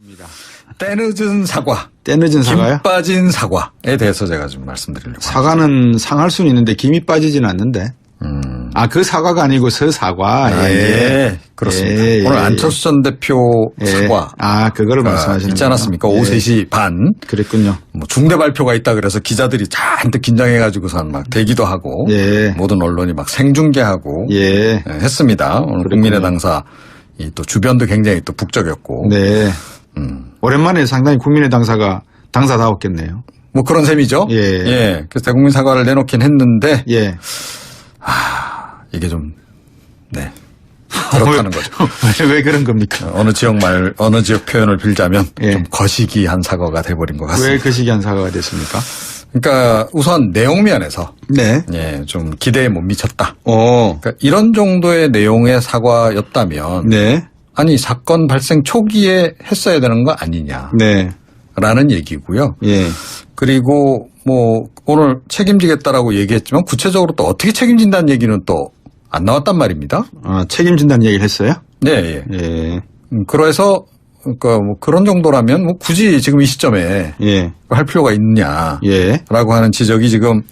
입니다. 때늦은 사과, 때늦은 사과요? 김 빠진 사과에 대해서 제가 좀 말씀드리려고 합니다. 사과는 상할 수는 있는데 김이 빠지진 않는데. 음. 아, 그 사과가 아니고 서 사과. 아, 예. 그렇습니다. 예, 예, 오늘 예. 안철수 전 대표 예. 사과 아, 그거를 가 말씀하시는 있지 않았습니까? 거구나. 오후 예. 3시 반. 그랬군요. 뭐 중대 발표가 있다 그래서 기자들이 잔뜩 긴장해가지고선 막 대기도 하고 예. 모든 언론이 막 생중계하고 예. 예, 했습니다. 오늘 그랬군요. 국민의 당사 이또 주변도 굉장히 또 북적였고 네. 음. 오랜만에 상당히 국민의 당사가 당사다웠겠네요. 뭐 그런 셈이죠. 예. 그래서 대국민 사과를 내놓긴 했는데 예. 이게 좀 네. 그렇다는 거죠. 왜, 왜 그런 겁니까? 어느 지역 말, 어느 지역 표현을 빌자면 예. 좀 거시기한 사과가 돼버린 것 같습니다. 왜그 시기한 사과가 됐습니까? 그러니까 우선 내용 면에서 네. 예, 좀 기대에 못 미쳤다. 오. 그러니까 이런 정도의 내용의 사과였다면 네. 아니 사건 발생 초기에 했어야 되는 거 아니냐라는 네. 얘기고요. 예. 그리고 뭐 오늘 책임지겠다라고 얘기했지만 구체적으로 또 어떻게 책임진다는 얘기는 또 안 나왔단 말입니다. 아, 책임진다는 얘기를 했어요? 네, 예. 예. 음, 그래서 그러니까 뭐 그런 정도라면 뭐 굳이 지금 이 시점에 예. 할 필요가 있느냐라고 예. 하는 지적이 지금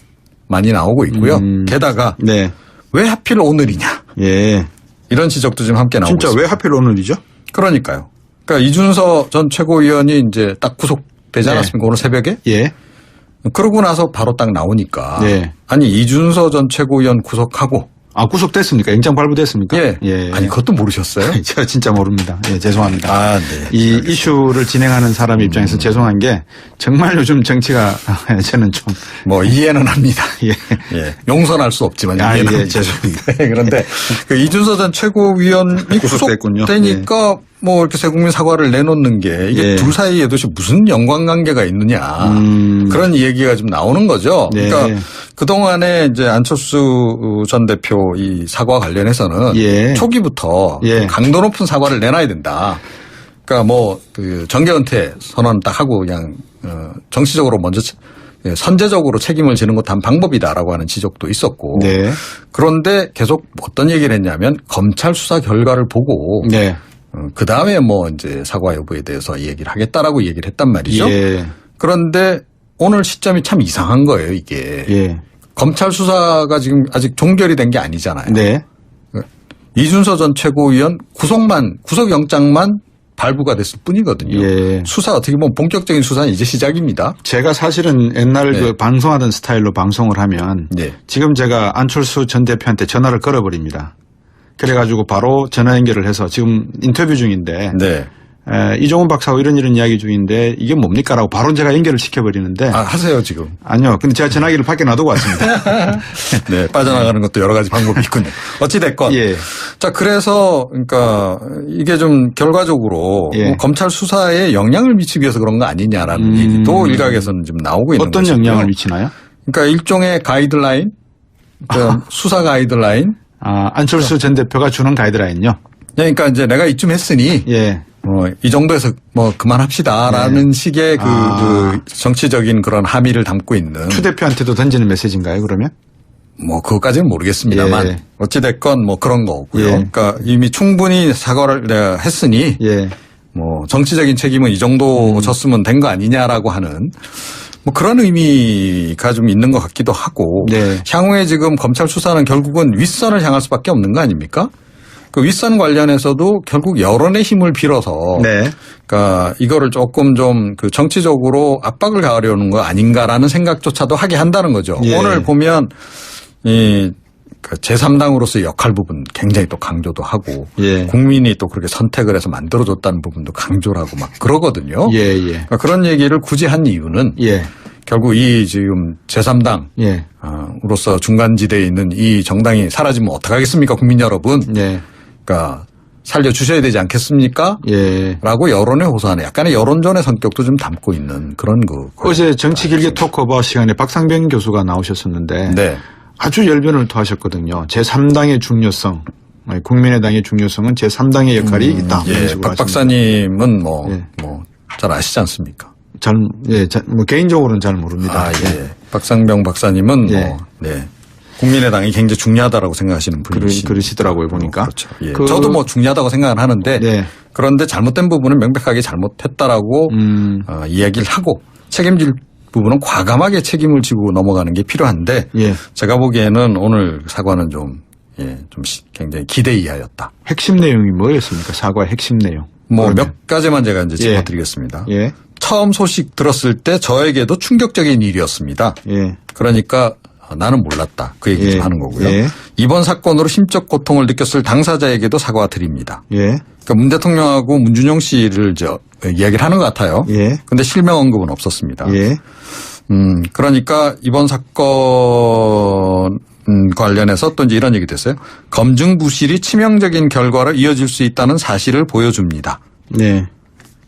많이 나오고 있고요. 음. 게다가 네. 왜 하필 오늘이냐 예. 이런 지적도 지금 함께 나오고 진짜 있습니다. 왜 하필 오늘이죠? 그러니까요. 그러니까 이준서 전 최고위원이 이제 딱 구속되지 네. 않았습니까? 오늘 새벽에? 예. 그러고 나서 바로 딱 나오니까. 네. 아니 이준서 전 최고위원 구속하고. 아, 구속됐습니까? 영장 발부됐습니까? 예. 예. 아니 그것도 모르셨어요? 제가 진짜 모릅니다. 예, 죄송합니다. 아, 네. 이 이슈를 진행하는 사람 입장에서 죄송한 게 정말 요즘 정치가 저는 좀 뭐 이해는 합니다. 예. 예. 용서할 수 없지만 아, 이해는 예, 합니다. 죄송합니다. 네, 그런데 그 이준서 전 최고위원이 구속됐군요. 구속되니까 뭐 이렇게 세국민 사과를 내놓는 게 이게 예. 둘 사이에 도대체 무슨 연관관계가 있느냐 음. 그런 얘기가 좀 나오는 거죠. 네. 그러니까 그 동안에 이제 안철수 전 대표 이 사과 관련해서는 예. 초기부터 예. 강도 높은 사과를 내놔야 된다. 그러니까 뭐 그 정계 은퇴 선언 딱 하고 그냥 어 정치적으로 먼저 체- 예, 선제적으로 책임을 지는 것도 한 방법이다라고 하는 지적도 있었고 네. 그런데 계속 어떤 얘기를 했냐면 검찰 수사 결과를 보고 네. 그 다음에 뭐 이제 사과 여부에 대해서 얘기를 하겠다라고 얘기를 했단 말이죠. 예. 그런데 오늘 시점이 참 이상한 거예요, 이게. 예. 검찰 수사가 지금 아직 종결이 된 게 아니잖아요. 네. 이준서 전 최고위원 구속만 구속영장만 발부가 됐을 뿐이거든요. 예. 수사 어떻게 보면 본격적인 수사는 이제 시작입니다. 제가 사실은 옛날 네. 그 방송하던 스타일로 방송을 하면 네. 지금 제가 안철수 전 대표한테 전화를 걸어버립니다. 그래가지고 바로 전화 연결을 해서 지금 인터뷰 중인데 네. 에, 이종훈 박사하고 이런 이런 이야기 중인데 이게 뭡니까라고 바로 제가 연결을 시켜버리는데 아, 하세요, 지금. 아니요. 근데 제가 전화기를 밖에 놔두고 왔습니다. 네. 빠져나가는 것도 여러 가지 방법이 있군요. 어찌 됐건. 예. 자, 그래서, 그러니까, 이게 좀 결과적으로 예. 뭐 검찰 수사에 영향을 미치기 위해서 그런 거 아니냐라는 음. 얘기도 일각에서는 지금 나오고 있는 어떤 것이고요. 영향을 미치나요? 그러니까 일종의 가이드라인, 그러니까 수사 가이드라인. 아, 안철수 전 대표가 주는 가이드라인요. 그러니까 이제 내가 이쯤 했으니 예. 뭐, 이 정도에서 뭐 그만합시다라는 식의 그, 네. 아. 그 정치적인 그런 함의를 담고 있는 추 대표한테도 던지는 메시지인가요, 그러면? 뭐 그것까지는 모르겠습니다만 예. 어찌 됐건 뭐 그런 거고요. 예. 그러니까 이미 충분히 사과를 내가 했으니 예. 뭐 정치적인 책임은 이 음. 정도 졌으면 된 거 아니냐라고 하는 뭐 그런 의미가 좀 있는 것 같기도 하고 네. 향후에 지금 검찰 수사는 결국은 윗선을 향할 수밖에 없는 거 아닙니까? 그 윗선 관련해서도 결국 여론의 힘을 빌어서 네. 그러니까 이거를 조금 좀 그 정치적으로 압박을 가하려는 거 아닌가라는 생각조차도 하게 한다는 거죠. 예. 오늘 보면 이 제3당으로서의 역할 부분 굉장히 또 강조도 하고 예. 국민이 또 그렇게 선택을 해서 만들어줬다는 부분도 강조를 하고 막 그러거든요. 예, 예. 그러니까 그런 얘기를 굳이 한 이유는 예. 결국 이 지금 제3당 예. 으로서 중간지대에 있는 이 정당이 사라지면 어떡하겠습니까 국민 여러분. 예. 그러니까 살려주셔야 되지 않겠습니까? 예. 라고 여론에 호소하는 약간의 여론전의 성격도 좀 담고 있는 그런 그. 어제 정치 길게 토크오버 시간에 박상병 교수가 나오셨었는데 네. 아주 열변을 토하셨거든요. 제3당의 중요성, 국민의당의 중요성은 제3당의 역할이 있다. 이런 예. 박 하십니다. 박사님은 뭐, 예. 뭐, 잘 아시지 않습니까? 잘, 예, 자, 뭐 개인적으로는 잘 모릅니다. 아, 예. 박상병 박사님은 예. 뭐, 네. 국민의당이 굉장히 중요하다라고 생각하시는 분이시 그러시더라고요, 보니까. 그렇죠. 예. 그- 저도 뭐 중요하다고 생각을 하는데 네. 그런데 잘못된 부분은 명백하게 잘못했다라고 음, 어, 이야기를 하고 책임질 부분은 과감하게 책임을 지고 넘어가는 게 필요한데 예. 제가 보기에는 오늘 사과는 좀 예, 좀 시- 굉장히 기대 이하였다. 핵심 내용이 뭐였습니까? 사과의 핵심 내용. 뭐. 몇 가지만 제가 이제 예. 짚어드리겠습니다. 예. 처음 소식 들었을 때 저에게도 충격적인 일이었습니다. 예. 그러니까 나는 몰랐다. 그 얘기 예. 좀 하는 거고요. 예. 이번 사건으로 심적 고통을 느꼈을 당사자에게도 사과드립니다. 예. 그러니까 문 대통령하고 문준용 씨를 저 이야기를 하는 것 같아요. 예. 근데 실명 언급은 없었습니다. 예. 음, 그러니까 이번 사건 음, 관련해서 또 이제 이런 얘기도 했어요. 검증 부실이 치명적인 결과로 이어질 수 있다는 사실을 보여줍니다. 네.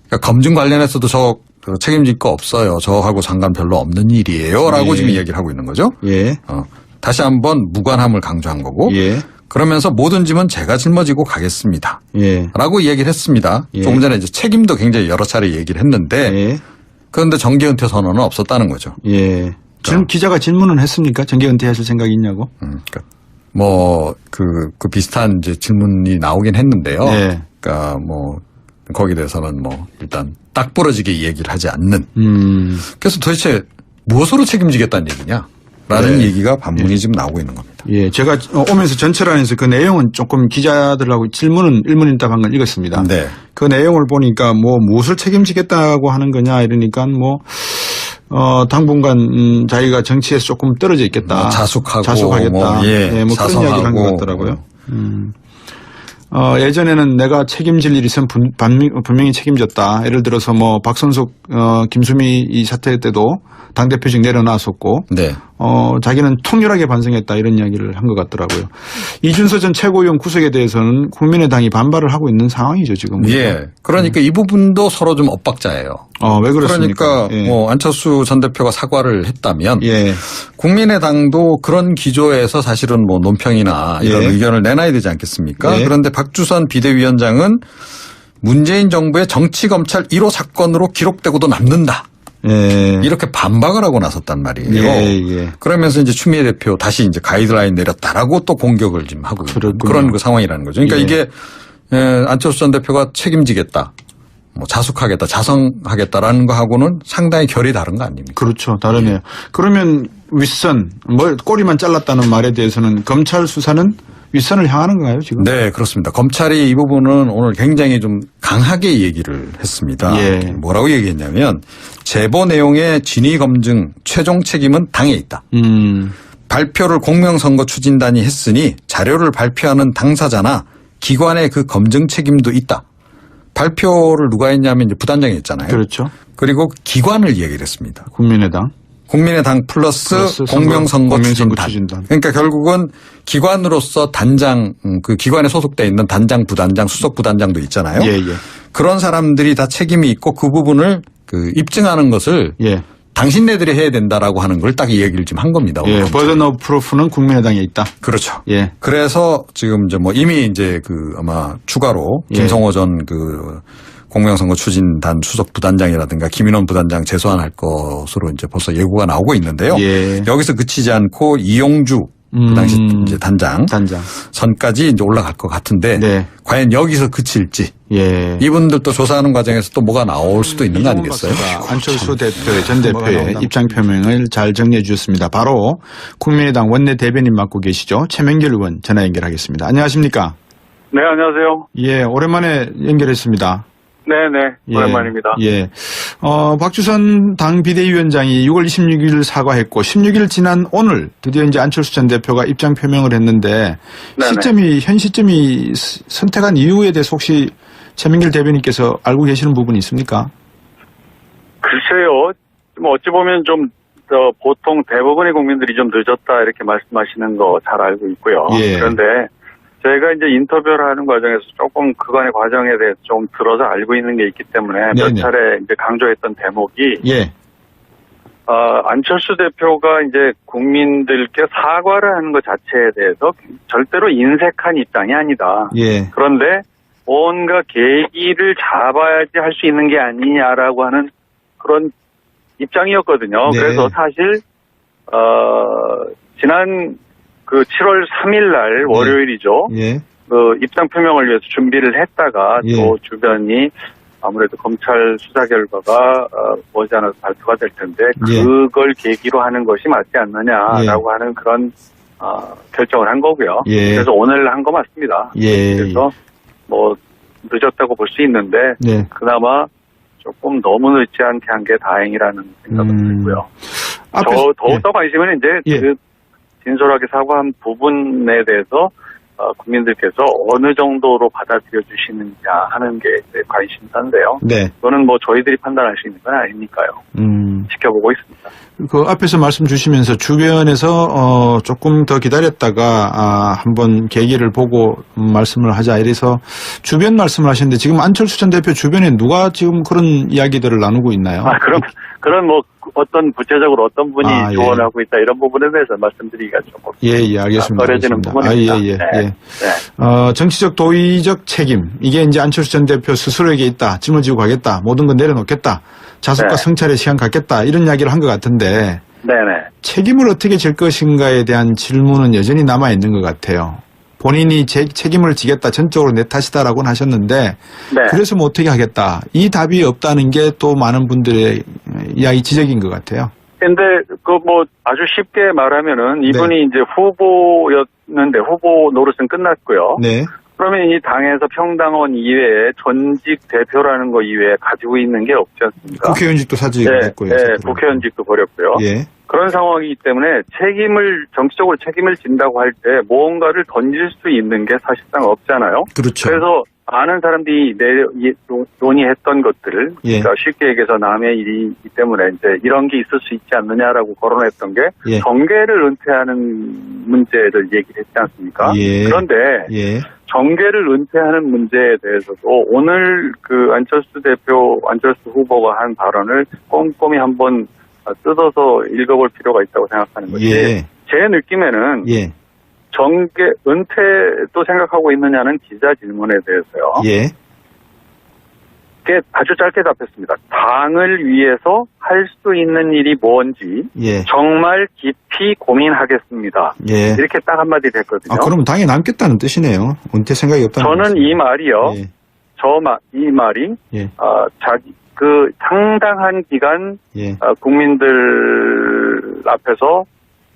그러니까 검증 관련해서도 저 책임질 거 없어요. 저하고 상관 별로 없는 일이에요. 라고 예. 지금 이야기를 하고 있는 거죠. 예. 어, 다시 한번 무관함을 강조한 거고. 예. 그러면서 모든 짐은 제가 짊어지고 가겠습니다. 예. 라고 이야기를 했습니다. 예. 조금 전에 이제 책임도 굉장히 여러 차례 얘기를 했는데 예. 그런데 정계 은퇴 선언은 없었다는 거죠. 예. 질- 기자가 질문은 했습니까? 정계 은퇴하실 생각이 있냐고? 음, 그러니까 뭐, 그, 그 비슷한 이제 질문이 나오긴 했는데요. 네. 그러니까 뭐, 거기에 대해서는 뭐, 일단 딱 부러지게 얘기를 하지 않는. 음. 그래서 도대체 무엇으로 책임지겠다는 얘기냐? 라는 네. 얘기가 반문이 지금 나오고 있는 겁니다. 예. 제가 어, 오면서 전체란에서 그 내용은 조금 기자들하고 질문은 일문일답한 걸 읽었습니다. 네. 그 내용을 보니까 뭐 무엇을 책임지겠다고 하는 거냐 이러니까 뭐 어, 당분간 음, 자기가 정치에서 조금 떨어져 있겠다. 뭐 자숙하고 자숙하겠다. 뭐, 예, 뭐 그런. 이야기를 한 것 같더라고요. 음. 어, 예전에는 내가 책임질 일이 있으면 분- 분명히 책임졌다. 예를 들어서 뭐 박선숙, 어, 김수미 이 사태 때도 당대표직 내려놨었고, 네. 어, 자기는 통렬하게 반성했다 이런 이야기를 한 것 같더라고요. 이준서 전 최고위원 구속에 대해서는 국민의당이 반발을 하고 있는 상황이죠, 지금. 예. 그러니까 이 부분도 서로 좀 엇박자예요. 어, 왜 그렇습니까? 그러니까 예. 뭐 안철수 전 대표가 사과를 했다면 예. 국민의당도 그런 기조에서 사실은 뭐 논평이나 이런 예. 의견을 내놔야 되지 않겠습니까? 예. 그런데 박주선 비대위원장은 문재인 정부의 정치 검찰 1호 사건으로 기록되고도 남는다. 예. 이렇게 반박을 하고 나섰단 말이에요. 예, 예. 그러면서 이제 추미애 대표 다시 이제 가이드라인 내렸다라고 또 공격을 지금 하고 그렇군요. 그런 그 상황이라는 거죠. 그러니까 예. 이게 예, 안철수 전 대표가 책임지겠다, 뭐 자숙하겠다, 자성하겠다라는 거하고는 상당히 결이 다른 거 아닙니까? 그렇죠. 다르네요. 그러면 윗선, 뭘 꼬리만 잘랐다는 말에 대해서는 검찰 수사는 윗선을 향하는 건가요, 지금? 네, 그렇습니다. 검찰이 이 부분은 오늘 굉장히 좀 강하게 얘기를 했습니다. 예. 뭐라고 얘기했냐면 제보 내용의 진위 검증 최종 책임은 당에 있다. 음, 발표를 공명선거 추진단이 했으니 자료를 발표하는 당사자나 기관의 그 검증 책임도 있다. 발표를 누가 했냐면 이제 부단장이 했잖아요. 그렇죠. 그리고 기관을 얘기를 했습니다. 국민의당. 국민의당 플러스, 플러스 선거- 공명선거, 공명선거 추진단. 추진단. 그러니까 결국은 기관으로서 단장 음, 그 기관에 소속돼 있는 단장, 부단장, 수석 부단장도 있잖아요. 예, 예. 그런 사람들이 다 책임이 있고 그 부분을 그 입증하는 것을 예. 당신네들이 해야 된다라고 하는 걸딱이 얘기를 지금 한 겁니다. 예. 버전 오브 프로프는 국민의당에 있다. 그렇죠. 예. 그래서 지금 이제 뭐 이미 이제 그 아마 추가로 예. 김성호 전그 공명선거 추진단 수석 부단장이라든가 김인원 부단장 재소환할 것으로 이제 벌써 예고가 나오고 있는데요. 예. 여기서 그치지 않고 이용주 그 당시 음. 이제 단장 단장. 선까지 이제 올라갈 것 같은데 네. 과연 여기서 그칠지 예. 이분들도 조사하는 과정에서 또 뭐가 나올 수도 있는 거 아니겠어요? 안철수 대표, 전 뭐가 대표의. 입장 표명을 잘 정리해 주셨습니다. 바로 국민의당 원내 대변인 맡고 계시죠. 최명길 의원 전화 연결하겠습니다. 안녕하십니까? 네, 안녕하세요. 예, 오랜만에 연결했습니다. 네네, 예, 오랜만입니다. 예. 어, 박주선 당 비대위원장이 6월 26일 사과했고 16일 지난 오늘 드디어 이제 안철수 전 대표가 입장 표명을 했는데 네네. 시점이 현 시점이 스- 선택한 이유에 대해서 혹시 최민길 대변인께서 알고 계시는 부분이 있습니까? 글쎄요, 뭐 어찌 보면 좀, 저, 보통 대부분의 국민들이 좀 늦었다 이렇게 말씀하시는 거 잘 알고 있고요. 예. 그런데 제가 이제 인터뷰를 하는 과정에서 조금 그간의 과정에 대해서 좀 들어서 알고 있는 게 있기 때문에 네네. 몇 차례 이제 강조했던 대목이, 예. 어, 안철수 대표가 이제 국민들께 사과를 하는 것 자체에 대해서 절대로 인색한 입장이 아니다. 예. 그런데 뭔가 계기를 잡아야지 할 수 있는 게 아니냐라고 하는 그런 입장이었거든요. 네. 그래서 사실 어 지난 그 7월 3일 날 월요일이죠. 예. 그 입당 표명을 위해서 준비를 했다가 예. 또 주변이 아무래도 검찰 수사 결과가 어, 머지않아서 발표가 될 텐데 예. 그걸 계기로 하는 것이 맞지 않느냐라고 하는 그런 어, 결정을 한 거고요. 예. 그래서 오늘 한 거 맞습니다. 예. 그래서 뭐 늦었다고 볼 수 있는데 네. 그나마 조금 너무 늦지 않게 한 게 다행이라는 생각이 음. 들고요. 저 더욱더 관심은 이제 예. 그 진솔하게 사과한 부분에 대해서 어, 국민들께서 어느 정도로 받아들여 주시느냐 하는 게 관심사인데요. 네. 그거는 뭐 저희들이 판단할 수 있는 건 아니니까요. 음. 지켜보고 있습니다. 그 앞에서 말씀 주시면서 주변에서 어 조금 더 기다렸다가 아 한번 계기를 보고 음, 말씀을 하자 이래서 주변 말씀을 하셨는데 지금 안철수 전 대표 주변에 누가 지금 그런 이야기들을 나누고 있나요? 아, 그럼 그런 뭐 어떤 구체적으로 어떤 분이 아, 예. 조언하고 있다 이런 부분에 대해서 말씀드리기가 조금 예, 예, 알겠습니다. 어려지는. 부분입니다. 아, 예, 예, 네. 예. 네. 어, 정치적 도의적 책임. 이게 이제 안철수 전 대표 스스로에게 있다. 짊어지고 가겠다. 모든 건 내려놓겠다. 자숙과 네. 성찰의 시간 갖겠다. 이런 이야기를 한 것 같은데 네네. 책임을 어떻게 질 것인가에 대한 질문은 여전히 남아 있는 것 같아요. 본인이 제- 책임을 지겠다. 전적으로 내 탓이다라고는 하셨는데 네. 그래서 뭐 어떻게 하겠다. 이 답이 없다는 게 또 많은 분들의 이야기 지적인 것 같아요. 근데 그 뭐 아주 쉽게 말하면은 이분이 네. 이제 후보였는데 후보 노릇은 끝났고요. 네. 그러면 이 당에서 평당원 이외에 전직 대표라는 거 이외에 가지고 있는 게 없지 않습니까? 국회의원직도 사직이 네. 네, 국회의원직도 버렸고요. 예. 그런 상황이기 때문에 책임을 정치적으로 책임을 진다고 할 때 무언가를 던질 수 있는 게 사실상 없잖아요. 그렇죠. 그래서 많은 사람들이 내 논- 논의했던 것들을 예. 그러니까 쉽게 얘기해서 남의 일이기 때문에 이제 이런 게 있을 수 있지 않느냐라고 거론했던 게 예. 정계를 은퇴하는 문제를 얘기를 했지 않습니까? 예. 그런데 예. 정계를 은퇴하는 문제에 대해서도 오늘 그 안철수 대표, 안철수 후보가 한 발언을 꼼꼼히 한번 뜯어서 읽어볼 필요가 있다고 생각하는 것이 예. 제 느낌에는 예. 정계 은퇴도 생각하고 있느냐는 기자 질문에 대해서요. 예. 아주 짧게 답했습니다. 당을 위해서 할 수 있는 일이 뭔지 예. 정말 깊이 고민하겠습니다. 예. 이렇게 딱 한마디 됐거든요. 아, 그럼 당에 남겠다는 뜻이네요. 은퇴 생각이 없다는 저는 이 말이요. 예. 저 마, 이 말이 예. 어, 자기 그 상당한 기간 예. 어, 국민들 앞에서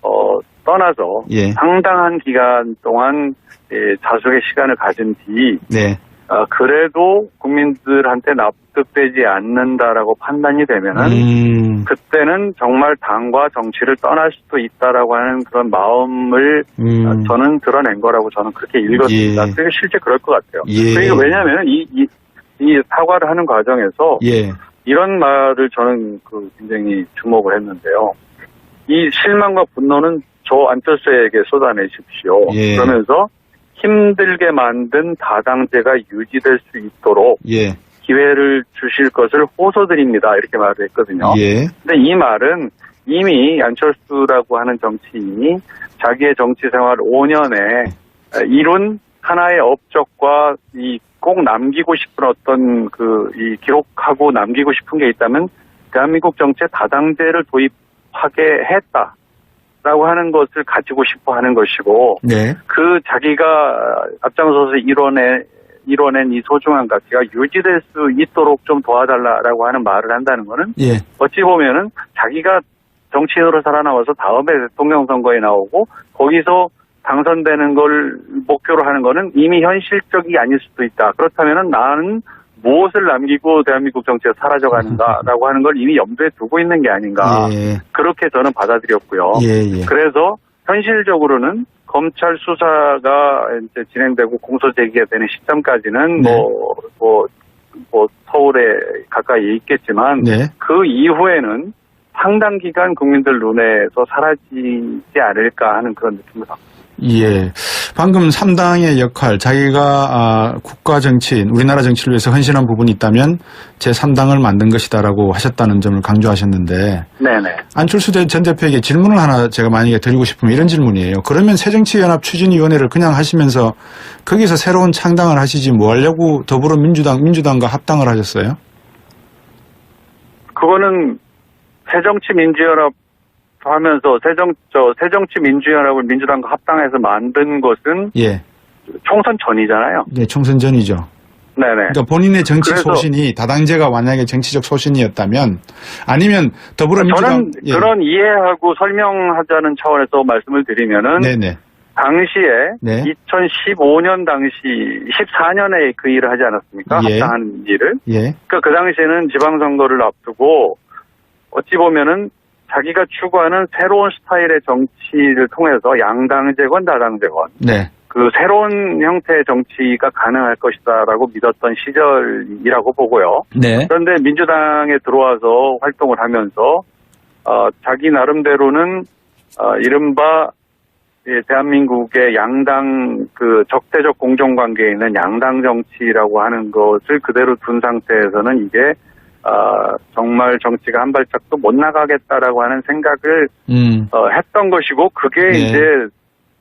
어, 떠나서 예. 상당한 기간 동안 예, 자숙의 시간을 가진 뒤 네. 어, 그래도 국민들한테 납득되지 않는다라고 판단이 되면은 음. 그때는 정말 당과 정치를 떠날 수도 있다라고 하는 그런 마음을 음. 어, 저는 드러낸 거라고 저는 그렇게 읽었습니다. 예. 그리고 실제 그럴 것 같아요. 예. 그러니까 왜냐하면 이, 이, 이 사과를 하는 과정에서 예. 이런 말을 저는 그 굉장히 주목을 했는데요. 이 실망과 분노는 저 안철수에게 쏟아내십시오. 예. 그러면서 힘들게 만든 다당제가 유지될 수 있도록 예. 기회를 주실 것을 호소드립니다. 이렇게 말을 했거든요. 예. 근데 이 말은 이미 안철수라고 하는 정치인이 자기의 정치 생활 5년에 이룬 하나의 업적과 이 꼭 남기고 싶은 어떤 그 이 기록하고 남기고 싶은 게 있다면 대한민국 정치에 다당제를 도입하게 했다 라고 하는 것을 가지고 싶어 하는 것이고 네. 그 자기가 앞장서서 이뤄내 이뤄낸 이 소중한 가치가 유지될 수 있도록 좀 도와달라라고 하는 말을 한다는 거는 예. 어찌 보면은 자기가 정치인으로 살아남아서 다음에 대통령 선거에 나오고 거기서 당선되는 걸 목표로 하는 거는 이미 현실적이 아닐 수도 있다. 그렇다면은 나는 무엇을 남기고 대한민국 정치에 사라져가는가라고 하는 걸 이미 염두에 두고 있는 게 아닌가. 예. 그렇게 저는 받아들였고요. 예. 예. 그래서 현실적으로는 검찰 수사가 이제 진행되고 공소 제기가 되는 시점까지는 네. 뭐, 뭐, 뭐 서울에 가까이 있겠지만 네. 그 이후에는 상당 기간 국민들 눈에서 사라지지 않을까 하는 그런 느낌을 받고 예. 방금 3당의 역할, 자기가 아, 국가 정치인, 우리나라 정치를 위해서 헌신한 부분이 있다면 제3당을 만든 것이다라고 하셨다는 점을 강조하셨는데 네네. 안철수 대- 전 대표에게 질문을 하나 제가 만약에 드리고 싶으면 이런 질문이에요. 그러면 새정치연합 추진위원회를 그냥 하시면서 거기서 새로운 창당을 하시지 뭐 하려고 더불어민주당, 민주당과 합당을 하셨어요? 그거는 새정치민주연합 하면서 새정 저 새정치 민주연합을 민주당과 합당해서 만든 것은 예. 총선 전이잖아요. 예, 총선 전이죠. 네네. 그러니까 본인의 정치 소신이 다당제가 만약에 정치적 소신이었다면 아니면 더불어민주당 저는 예. 그런 이해하고 설명하자는 차원에서 말씀을 드리면은 네네 당시에 네. 2015년 당시 14년에 그 일을 하지 않았습니까? 예. 합당한 일을. 예. 그러니까 그 당시에는 지방선거를 앞두고 어찌 보면은 자기가 추구하는 새로운 스타일의 정치를 통해서 양당제건 다당제건 네. 그 새로운 형태의 정치가 가능할 것이다라고 믿었던 시절이라고 보고요. 네. 그런데 민주당에 들어와서 활동을 하면서 어, 자기 나름대로는 어, 이른바 예, 대한민국의 양당 그 적대적 공정관계에 있는 양당 정치라고 하는 것을 그대로 둔 상태에서는 이게 어, 정말 정치가 한 발짝도 못 나가겠다라고 하는 생각을 음. 어, 했던 것이고 그게 네. 이제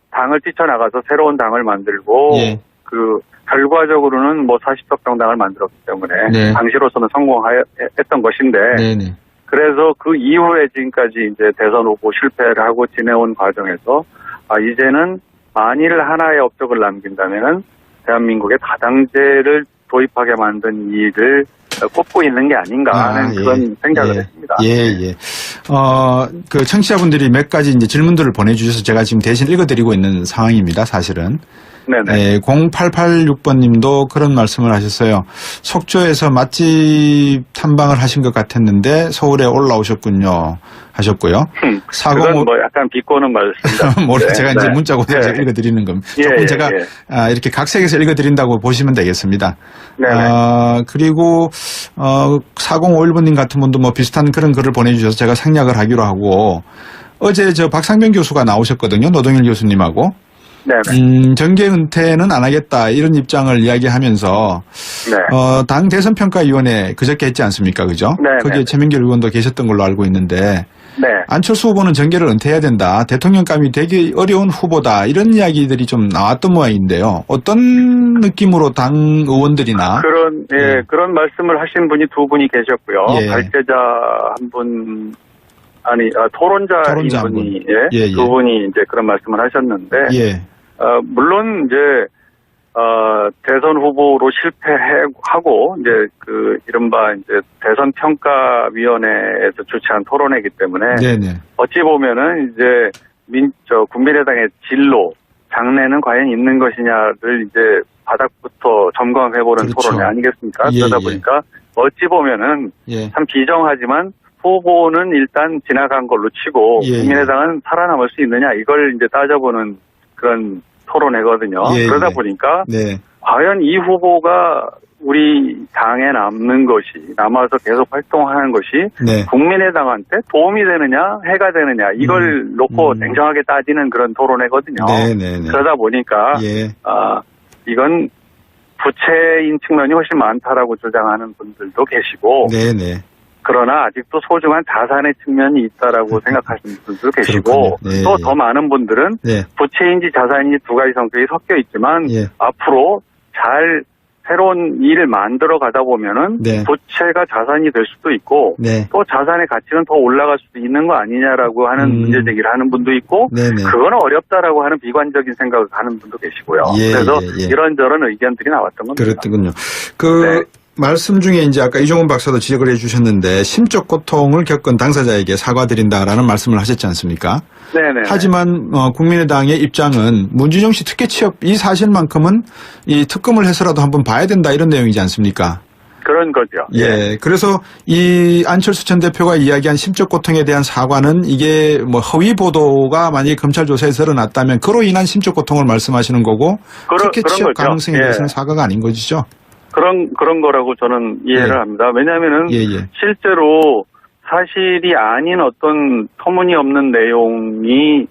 당을 뛰쳐나가서 새로운 당을 만들고 예. 그 결과적으로는 뭐 40석 정당을 만들었기 때문에 네. 당시로서는 성공했던 것인데 네네. 그래서 그 이후에 지금까지 이제 대선 후보 실패를 하고 지내온 과정에서 아 이제는 만일 하나의 업적을 남긴다면은 대한민국의 다당제를 도입하게 만든 일을 꼽고 있는 게 아닌가 하는 아, 예. 그런 생각을 예. 했습니다. 예, 예. 어, 그 청취자분들이 몇 가지 이제 질문들을 보내주셔서 제가 지금 대신 읽어드리고 있는 상황입니다, 사실은. 네네. 네, 0886번 님도 그런 말씀을 하셨어요. 속초에서 맛집 탐방을 하신 것 같았는데 서울에 올라오셨군요. 하셨고요. 음, 405 그건 뭐 약간 비꼬는 말씀입니다. 모르 네, 제가 이제 네. 문자 보내서 네. 읽어드리는 겁니다. 예, 조금 예, 제가 예. 아, 이렇게 각색해서 읽어드린다고 보시면 되겠습니다. 네네. 아, 그리고 어, 4051번님 같은 분도 뭐 비슷한 그런 글을 보내주셔서 제가 생략을 하기로 하고 어제 저 박상병 교수가 나오셨거든요. 노동일 교수님하고. 음, 정계 은퇴는 안 하겠다 이런 입장을 이야기하면서 네. 어, 당 대선 평가위원회 그저께 했지 않습니까, 그죠? 네, 거기에 네. 최민결 의원도 계셨던 걸로 알고 있는데 네. 안철수 후보는 정계를 은퇴해야 된다. 대통령감이 되기 어려운 후보다. 이런 이야기들이 좀 나왔던 모양인데요. 어떤 느낌으로 당 의원들이나 그런 예 예. 그런 말씀을 하신 분이 두 분이 계셨고요. 예. 발제자 한 분 아니 아, 토론자인 토론자 한 분이 분. 예, 예, 예. 두 분이 이제 그런 말씀을 하셨는데 예, 어, 물론 이제 어, 대선 후보로 실패하고 이제 그 이른바 이제 대선 평가 위원회에서 주최한 토론회이기 때문에 네네, 어찌 보면은 이제 민, 저, 국민의당의 진로, 장래는 과연 있는 것이냐를 이제 바닥부터 점검해보는 그렇죠. 토론회 아니겠습니까? 예, 그러다 예. 보니까 어찌 보면은 예, 참 비정하지만 후보는 일단 지나간 걸로 치고 예, 예. 국민의당은 살아남을 수 있느냐 이걸 이제 따져보는 그런 토론회거든요. 예, 그러다 예. 보니까 네, 과연 이 후보가 우리 당에 남는 것이 남아서 계속 활동하는 것이 네, 국민의당한테 도움이 되느냐 해가 되느냐 이걸 음, 놓고 음. 냉정하게 따지는 그런 토론회거든요. 네, 네, 네. 그러다 보니까 예, 아 이건 부채인 측면이 훨씬 많다라고 주장하는 분들도 계시고 네, 네, 그러나 아직도 소중한 자산의 측면이 있다라고 생각하시는 분들도 계시고 그렇군요. 네, 또 예. 더 많은 분들은 네, 부채인지 자산인지 두 가지 성격이 섞여 있지만 예. 앞으로 잘 새로운 일을 만들어 가다 보면은 네. 부채가 자산이 될 수도 있고 네, 또 자산의 가치는 더 올라갈 수도 있는 거 아니냐라고 하는 음. 문제 제기를 하는 분도 있고 네, 네. 그거는 어렵다라고 하는 비관적인 생각을 하는 분도 계시고요. 예, 그래서 예, 예. 이런저런 의견들이 나왔던 겁니다. 그렇더군요. 그 네. 말씀 중에 이제 아까 이종훈 박사도 지적을 해 주셨는데 심적 고통을 겪은 당사자에게 사과드린다라는 말씀을 하셨지 않습니까? 네네. 하지만 어, 국민의당의 입장은 문준영 씨 특혜 취업 이 사실만큼은 이 특검을 해서라도 한번 봐야 된다 이런 내용이지 않습니까? 그런 거죠. 예. 그래서 이 안철수 전 대표가 이야기한 심적 고통에 대한 사과는 이게 뭐 허위 보도가 만약에 검찰 조사에 드러났다면 그로 인한 심적 고통을 말씀하시는 거고 그런- 특혜 취업 거죠. 가능성에 예. 대해서는 사과가 아닌 것이죠. 그런 그런 거라고 저는 이해를 예. 합니다. 왜냐하면은 예, 예. 실제로 사실이 아닌 어떤 터무니없는 내용이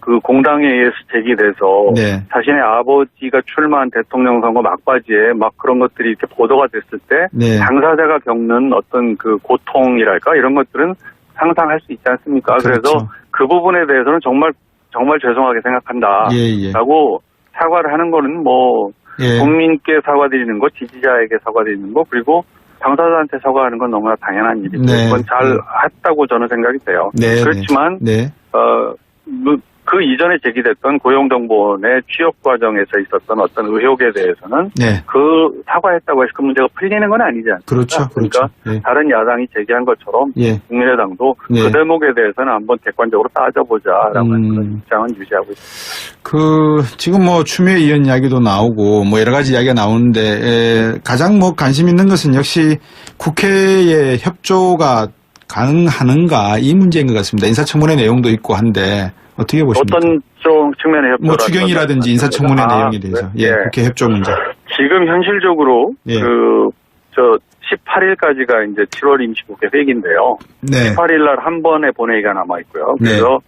그 공당에 의해서 제기돼서 네. 자신의 아버지가 출마한 대통령 선거 막바지에 막 그런 것들이 이렇게 보도가 됐을 때 네. 당사자가 겪는 어떤 그 고통이랄까 이런 것들은 상상할 수 있지 않습니까? 그 그렇죠. 래서그 부분에 대해서는 정말 정말 죄송하게 생각한다라고 예, 예. 사과를 하는 거는 뭐 예. 국민께 사과드리는 거, 지지자에게 사과드리는 거, 그리고 당사자한테 사과하는 건 너무나 당연한 일이고 네. 그건 잘 했다고 저는 생각이 돼요. 네, 그렇지만 네. 어, 뭐, 그 이전에 제기됐던 고용정보원의 취업 과정에서 있었던 어떤 의혹에 대해서는 네. 그 사과했다고 해서 그 문제가 풀리는 건 아니지 않습니까? 그렇죠. 그러니까 그렇죠. 예. 다른 야당이 제기한 것처럼 예. 국민의당도 네. 그 대목에 대해서는 한번 객관적으로 따져보자라고 음. 그런 입장은 유지하고 있습니다. 그 지금 뭐 추미애 의원 이야기도 나오고 뭐 여러 가지 이야기가 나오는데 에, 가장 뭐 관심 있는 것은 역시 국회의 협조가 가능하는가 이 문제인 것 같습니다. 인사청문회 내용도 있고 한데 어떻게 보십니까? 어떤 쪽 측면의 협조 뭐 추경이라든지 인사청문회 내용에 대해서 예, 국회 협조 문제. 지금 현실적으로 예. 그저 18일까지가 이제 7월 임시국회 회기인데요. 네. 18일 날 한 번의 본회의가 남아 있고요. 네. 그래서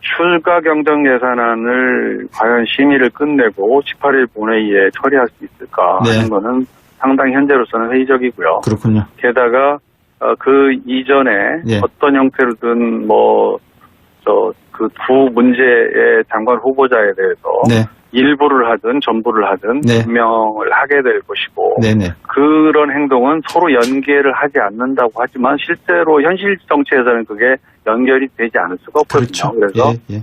출가 경정 예산안을 과연 심의를 끝내고 18일 본회의에 처리할 수 있을까 네. 하는 거는 상당히 현재로서는 회의적이고요. 그렇군요. 게다가 어, 그 이전에 예. 어떤 형태로든 뭐 저 그두 문제의 장관 후보자에 대해서 네. 일부를 하든 전부를 하든 네. 임명을 하게 될 것이고 네네. 그런 행동은 서로 연계를 하지 않는다고 하지만 실제로 현실 정치에서는 그게 연결이 되지 않을 수가 그렇죠. 없거든요. 그래서 예, 예.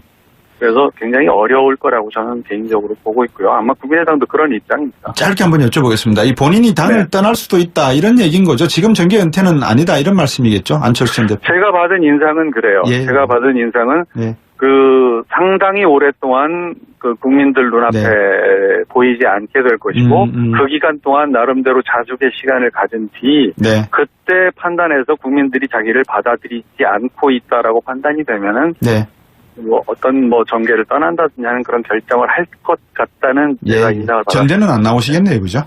그래서 굉장히 어려울 거라고 저는 개인적으로 보고 있고요. 아마 국민의당도 그런 입장입니다. 짧게 한번 여쭤보겠습니다. 이 본인이 당을 네. 떠날 수도 있다 이런 얘기인 거죠. 지금 정계 은퇴는 아니다 이런 말씀이겠죠. 안철수 전 대표. 제가 받은 인상은 그래요. 예. 제가 받은 인상은 예. 그 상당히 오랫동안 그 국민들 눈앞에 보이지 않게 될 것이고 네. 음, 음. 그 기간 동안 나름대로 자숙의 시간을 가진 뒤 네. 그때 판단해서 국민들이 자기를 받아들이지 않고 있다라고 판단이 되면은 네. 뭐 어떤 뭐 정계를 떠난다든지 하는 그런 결정을 할 것 같다는 제가 예. 인상을 받았 전대는 안 나오시겠네요, 그죠?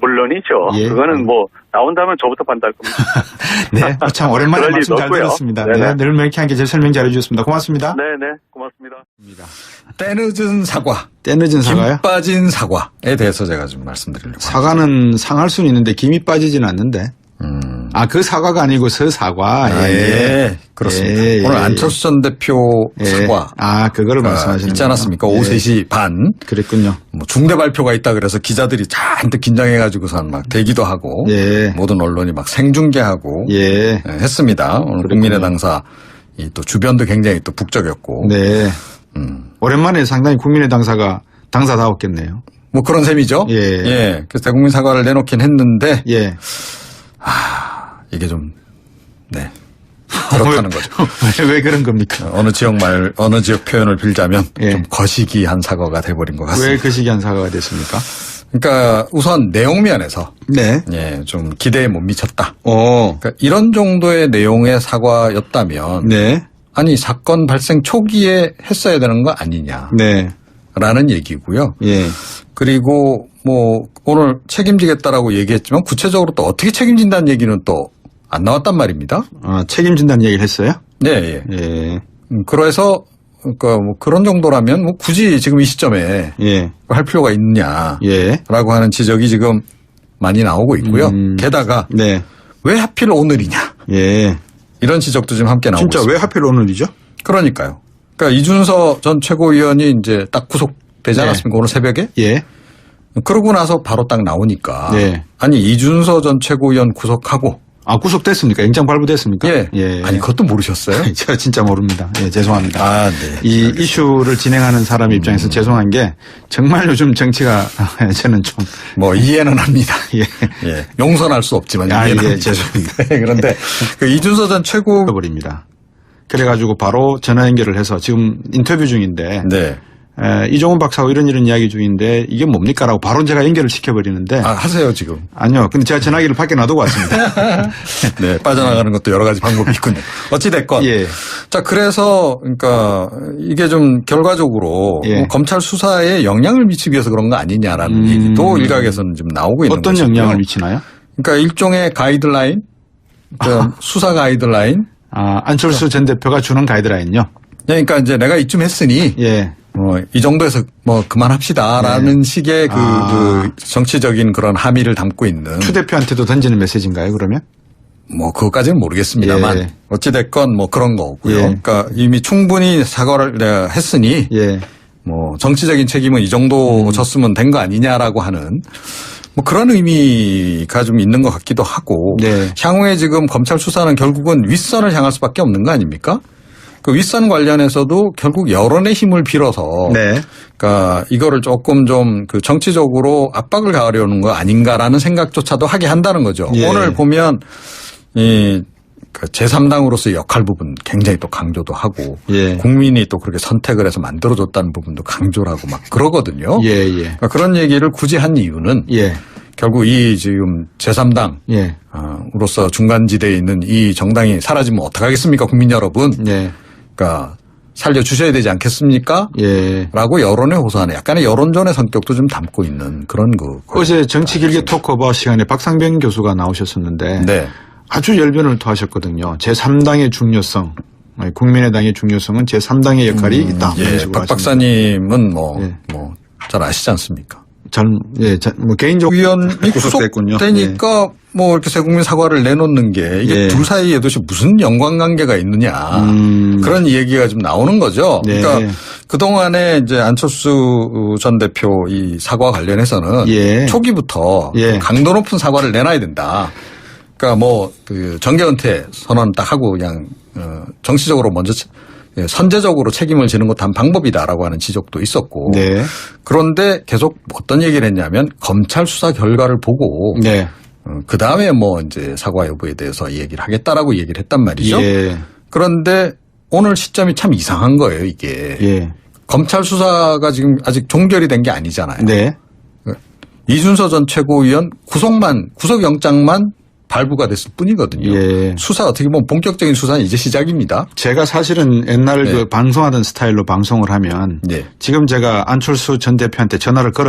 물론이죠. 예. 그거는 뭐 나온다면 저부터 반대할 겁니다. 네. 어, 참 오랜만에 말씀 잘 없고요. 들었습니다. 네네. 네. 늘 명쾌한 게제 설명 잘해 주셨습니다. 고맙습니다. 네 네 고맙습니다. 때늦은 사과, 때늦은 사과요? 김 빠진 사과에 대해서 제가 좀 말씀드리려고 합니다. 사과는 상할 수는 있는데 김이 빠지진 않는데. 음. 아, 그 사과가 아니고 서 사과. 아, 예. 그렇습니다. 예, 예. 오늘 안철수 전 대표 예. 사과 아, 그거를 가 말씀하시는 있지 않았습니까? 오후 예. 3시 반. 그랬군요. 뭐 중대 발표가 있다 그래서 기자들이 잔뜩 긴장해 가지고선 막 대기도 하고 예. 모든 언론이 막 생중계하고 예. 예, 했습니다. 오늘 그랬군요. 국민의 당사 이또 주변도 굉장히 또 북적였고 네. 음, 오랜만에 상당히 국민의 당사가 당사다웠겠네요. 뭐 그런 셈이죠. 예. 그래서 대국민 사과를 내놓긴 했는데 예. 이게 좀 네. 그렇다는 거죠. 왜, 왜 그런 겁니까? 어느 지역 말, 어느 지역 표현을 빌자면 예. 좀 거시기한 사과가 돼버린 것 같습니다. 왜그 시기한 사과가 됐습니까? 그러니까 우선 내용 면에서 네. 예, 좀 기대에 못 미쳤다. 어. 그러니까 이런 정도의 내용의 사과였다면 네. 아니 사건 발생 초기에 했어야 되는 거 아니냐라는 네. 얘기고요. 예. 그리고 뭐 오늘 책임지겠다라고 얘기했지만 구체적으로 또 어떻게 책임진다는 얘기는 또 안 나왔단 말입니다. 아, 책임진다는 얘기를 했어요? 네, 예. 예. 음, 그래서 그러니까 뭐 그런 정도라면 뭐 굳이 지금 이 시점에 예. 할 필요가 있느냐라고 예. 하는 지적이 지금 많이 나오고 있고요. 음. 게다가 네. 왜 하필 오늘이냐 예. 이런 지적도 지금 함께 나오고 진짜 있습니다. 왜 하필 오늘이죠? 그러니까요. 그러니까 이준서 전 최고위원이 이제 딱 구속되지 네. 않았습니까? 오늘 새벽에? 예. 그러고 나서 바로 딱 나오니까. 네. 아니, 이준서 전 최고위원 구속하고. 아, 구속됐습니까? 영장 발부됐습니까? 예. 예. 아니, 그것도 모르셨어요? 제가 진짜 모릅니다. 예, 죄송합니다. 아, 네. 이 이슈를 진행하는 사람 입장에서 음. 죄송한 게 정말 요즘 정치가 저는 좀 뭐, 이해는 합니다. 예. 예. 용서할 수 없지만 아, 이해는 예, 합니다. 죄송합니다. 네, 그런데 그 이준서 전 최고. 버립니다. 그래가지고 바로 전화 연결을 해서 지금 인터뷰 중인데 네. 에, 이종훈 박사하고 이런 이런 이야기 중인데 이게 뭡니까라고 바로 제가 연결을 시켜버리는데 아, 하세요, 지금. 아니요. 근데 제가 전화기를 밖에 놔두고 왔습니다. 네. 빠져나가는 것도 여러 가지 방법이 있군요. 어찌 됐건. 예. 자, 그래서, 그러니까, 이게 좀 결과적으로 예. 뭐 검찰 수사에 영향을 미치기 위해서 그런 거 아니냐라는 음. 얘기도 일각에서는 지금 나오고 있는 어떤 것이고요. 영향을 미치나요? 그러니까 일종의 가이드라인, 그러니까 수사 가이드라인. 아, 안철수 전 대표가 주는 가이드라인요. 그러니까 이제 내가 이쯤 했으니 예. 뭐이 정도에서 뭐 그만합시다라는 식의 그, 네. 아. 그 정치적인 그런 함의를 담고 있는 추 대표한테도 던지는 메시지인가요, 그러면? 뭐 그것까지는 모르겠습니다만 예. 어찌 됐건 뭐 그런 거고요. 예. 그러니까 이미 충분히 사과를 내가 했으니 예. 뭐 정치적인 책임은 이 정도 졌으면 된 거 아니냐라고 하는 뭐 그런 의미가 좀 있는 것 같기도 하고 네. 향후에 지금 검찰 수사는 결국은 윗선을 향할 수밖에 없는 거 아닙니까? 그 윗선 관련해서도 결국 여론의 힘을 빌어서 네. 그러니까 이거를 조금 좀 그 정치적으로 압박을 가하려는 거 아닌가라는 생각조차도 하게 한다는 거죠. 예. 오늘 보면 이 제3당으로서의 역할 부분 굉장히 또 강조도 하고 예. 국민이 또 그렇게 선택을 해서 만들어줬다는 부분도 강조를 하고 막 그러거든요. 예, 예. 그러니까 그런 얘기를 굳이 한 이유는 예. 결국 이 지금 제3당 예. 으로서 중간지대에 있는 이 정당이 사라지면 어떡하겠습니까 국민 여러분. 예. 그러니까 살려주셔야 되지 않겠습니까? 예. 라고 여론에 호소하는 약간의 여론전의 성격도 좀 담고 있는 그런 그. 어제 정치 길게 토크오버 시간에 박상병 교수가 나오셨었는데 네. 아주 열변을 토하셨거든요. 제3당의 중요성, 국민의당의 중요성은 제3당의 역할이 있다. 이런 예. 박. 박사님은 뭐, 예. 뭐, 잘 아시지 않습니까? 잘, 예, 자, 뭐 개인적으로 의원이 구속됐군요. 구속되니까 뭐 이렇게 세국민 사과를 내놓는 게 이게 예. 둘 사이에 도대체 무슨 연관관계가 있느냐. 음. 그런 얘기가 좀 나오는 거죠. 네. 그러니까 그 동안에 이제 안철수 전 대표 이 사과 관련해서는 예. 초기부터 예. 강도 높은 사과를 내놔야 된다. 그러니까 뭐 그 정계 은퇴 선언 딱 하고 그냥 어 정치적으로 먼저 체- 예, 선제적으로 책임을 지는 것도 한 방법이다라고 하는 지적도 있었고 네. 그런데 계속 어떤 얘기를 했냐면 검찰 수사 결과를 보고 네. 그 다음에 뭐 이제 사과 여부에 대해서 얘기를 하겠다라고 얘기를 했단 말이죠. 예. 그런데 오늘 시점이 참 이상한 거예요, 이게. 예. 검찰 수사가 지금 아직 종결이 된 게 아니잖아요. 네. 이준서 전 최고위원 구속만 구속영장만 발부가 됐을 뿐이거든요. 예. 수사 어떻게 보면 본격적인 수사는 이제 시작입니다. 제가 사실은 옛날 네. 그 방송하던 스타일로 방송을 하면 네. 지금 제가 안철수 전 대표한테 전화를 걸어